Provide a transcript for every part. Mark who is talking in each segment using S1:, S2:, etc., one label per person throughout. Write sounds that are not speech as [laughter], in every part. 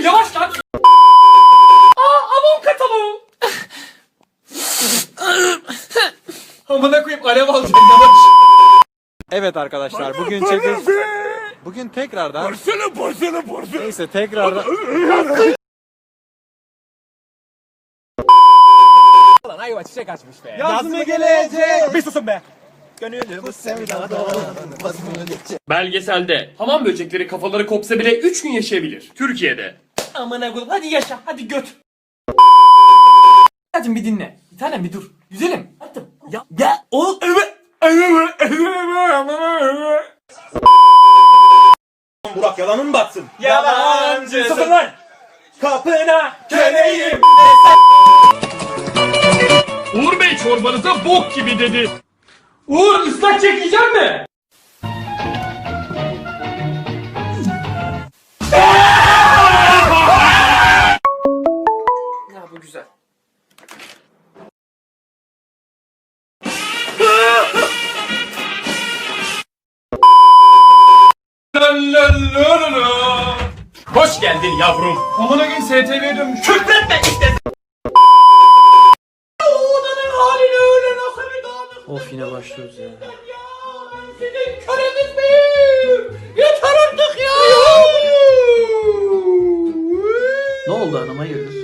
S1: İbrahim yavaş lan. Aa Avon kataloğu. Amına koyayım alev alacak yavaş.
S2: Evet arkadaşlar bugün çekiş... Bugün tekrardan...
S3: Porsele porsele porsele.
S2: Neyse tekrardan... Yaz mı gelecek?
S3: Bir susun be.
S1: Belgeselde hamam böcekleri kafaları kopsa bile 3 gün yaşayabilir. Türkiye'de. Amına koyayım hadi yaşa hadi göt. Hadi bir dinle. Bir tanem bir dur. Güzelim. Hadi. Ya ya o evet.
S3: Burak yalanın mı batsın?
S1: Yalancı.
S3: Susun lan. Kapına köleyim.
S1: Uğur Bey çorbanıza bok gibi dedi. Uğur ıslak çekeceğim mi?
S3: Geldin yavrum.
S1: Aman gün STV'ye dönmüş.
S3: Küfretme işte.
S2: Of yine başlıyoruz ya. Ne oldu hanım hayırdır?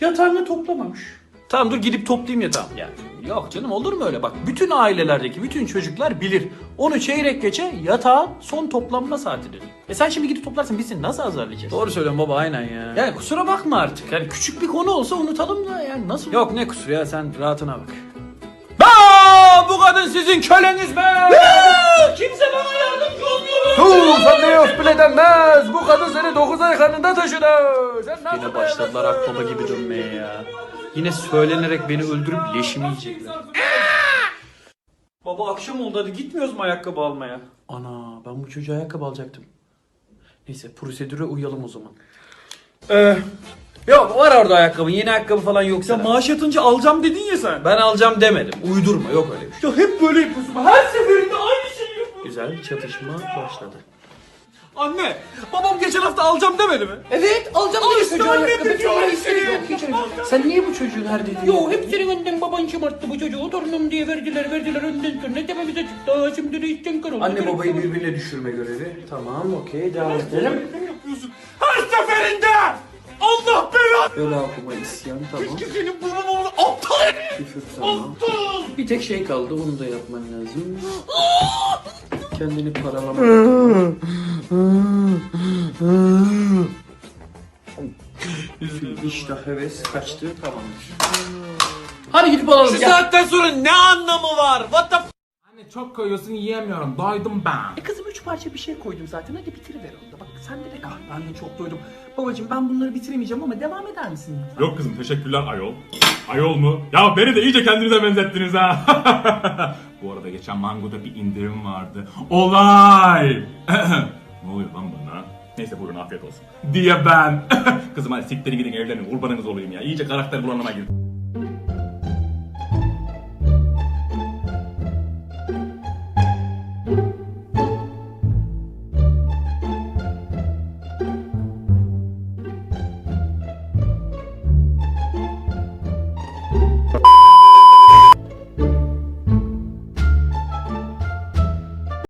S4: Yatağını toplamamış.
S2: Tamam dur gidip toplayayım yatağım. Ya yok canım olur mu öyle bak bütün ailelerdeki bütün çocuklar bilir. Onu çeyrek geçe yatağın son toplanma saatidir. E sen şimdi gidip toplarsın biz seni nasıl azarlayacağız? Doğru söylüyorsun baba aynen ya. Yani kusura bakma artık. Yani küçük bir konu olsa unutalım da yani nasıl? Yok ne kusur ya sen rahatına bak. Aa, bu kadın sizin köleniz be! Kimse bana yardımcı olmuyor. Dur sen ne yok bile denmez. Bu kadın seni 9 ay karnında taşıdı. Sen Yine başladılar akbaba gibi dönmeye ya. Yine söylenerek beni öldürüp leşimi yiyecekler. Baba akşam oldu hadi gitmiyoruz mu ayakkabı almaya? Ana ben bu çocuğa ayakkabı alacaktım. Neyse prosedüre uyalım o zaman. Ee, yok var orada ayakkabı yeni ayakkabı falan yoksa.
S4: Ya maaş yatınca alacağım dedin ya sen.
S2: Ben alacağım demedim. Uydurma yok öyle bir şey.
S4: Ya hep böyle yapıyorsun. Her seferinde aynı şeyi yapıyorsun.
S2: Güzel çatışma başladı.
S4: Anne, babam geçen hafta alacağım demedi mi?
S5: Evet alacağım
S4: Al işte
S5: çocuğa
S4: anne işte.
S5: Sen niye bu çocuğun her dediğini
S6: Yo hep senin önden baban şımarttı bu çocuğu torunum diye verdiler verdiler önden sonra tepemize çıktı. Aa, Şimdi de işten kar oldu.
S2: Anne babayı birbirine düşürme görevi. Tamam okey devam edelim.
S4: Her seferinde! Allah belanı!
S2: Öyle okuma isyan tamam.
S4: Senin babam oğlu aptal herif!
S2: Küfür tamam. Bir tek şey kaldı onu da yapman lazım. Kendini paralama. [laughs] İştah heves kaçtı tamamdır. Hadi gidip alalım.
S4: Şu saatten sonra ne anlamı var? What the
S1: Anne çok koyuyorsun yiyemiyorum. Doydum ben.
S5: E kızım üç parça bir şey koydum zaten hadi bitiriver onu da. Bak sen de de ah ben de çok doydum. Babacım ben bunları bitiremeyeceğim ama devam eder misin? lütfen?
S3: Yok kızım teşekkürler ayol. Ayol mu? Ya beni de iyice kendinize benzettiniz ha. [laughs] Bu arada geçen Mango'da bir indirim vardı. Olay! [clears throat] ne oluyor lan bana? Neyse buyurun afiyet olsun. Diye ben. [laughs] Kızım hadi siktirin gidin evlenin kurbanınız olayım ya. İyice karakter bulanıma girdim.